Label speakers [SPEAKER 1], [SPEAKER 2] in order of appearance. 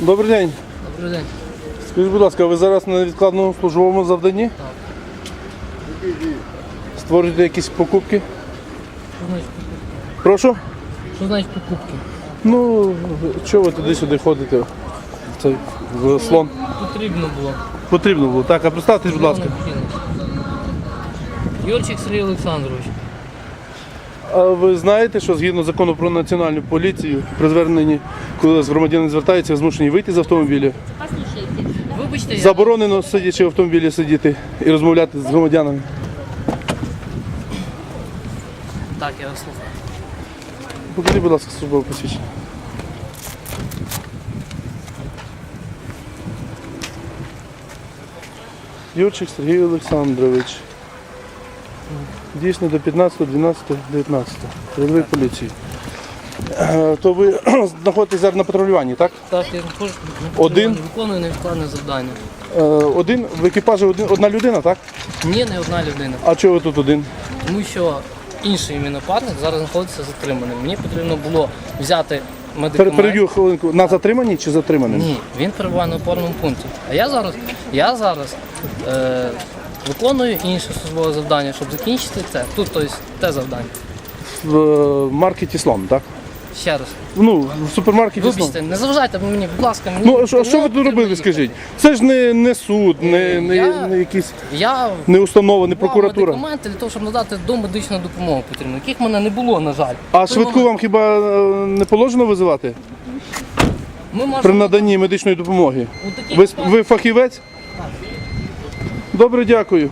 [SPEAKER 1] Добрий день.
[SPEAKER 2] Добрий день.
[SPEAKER 1] Скажіть, будь ласка, ви зараз на відкладному службовому завданні? Так. Створюєте якісь покупки?
[SPEAKER 2] Що значить покупки?
[SPEAKER 1] Прошу?
[SPEAKER 2] Що значить покупки?
[SPEAKER 1] Ну, чого ви туди-сюди ходите? Цей слон.
[SPEAKER 2] Потрібно було.
[SPEAKER 1] Потрібно було. Так, а представтесь, будь ласка.
[SPEAKER 2] Юрчик Сергій Олександрович.
[SPEAKER 1] А ви знаєте, що згідно закону про національну поліцію, при зверненні, коли громадянин звертається, змушені вийти з автомобіля,
[SPEAKER 2] Вибачте, я
[SPEAKER 1] заборонено сидячи в автомобілі сидіти і розмовляти з громадянами.
[SPEAKER 2] так, я вас слухаю.
[SPEAKER 1] Покажіть, будь ласка, службове посвідчення. Юрчик Сергій Олександрович. Дійсно до 15, 12, 19. Рядовий поліції. Е, То ви знаходитесь зараз на патрулюванні, так?
[SPEAKER 2] Так, я також
[SPEAKER 1] Один?
[SPEAKER 2] виконую невідкладне завдання.
[SPEAKER 1] Е, Один в екіпажі один, одна людина, так?
[SPEAKER 2] Ні, не одна людина.
[SPEAKER 1] А чого ви тут один?
[SPEAKER 2] Тому що інший мій напарник зараз знаходиться затриманим. Мені потрібно було взяти
[SPEAKER 1] Пер-
[SPEAKER 2] медикамент.
[SPEAKER 1] Переб'ю хвилинку. На затриманні чи затриманим?
[SPEAKER 2] Ні, він перебуває на опорному пункті. А я зараз, я зараз е, виконую інше службове завдання, щоб закінчити це. Тут, тобто, те завдання.
[SPEAKER 1] В е, маркеті слон, так?
[SPEAKER 2] Ще раз.
[SPEAKER 1] Ну, в супермаркеті слон.
[SPEAKER 2] Вибачте, не заважайте мені, будь ласка, мені.
[SPEAKER 1] Ну, а що, а що ви тут робили, скажіть? Це ж не, не суд, не, не,
[SPEAKER 2] Я-
[SPEAKER 1] не якісь
[SPEAKER 2] Я
[SPEAKER 1] не установа, не прокуратура.
[SPEAKER 2] медикаменти для того, щоб надати домедичну допомогу потрібно, яких в мене не було, на жаль.
[SPEAKER 1] А
[SPEAKER 2] Той
[SPEAKER 1] швидку
[SPEAKER 2] момент-
[SPEAKER 1] вам хіба е, не положено визивати
[SPEAKER 2] Ми
[SPEAKER 1] при наданні медичної допомоги?
[SPEAKER 2] у таких
[SPEAKER 1] Ви,
[SPEAKER 2] випадках-
[SPEAKER 1] ви фахівець? Добре, дякую.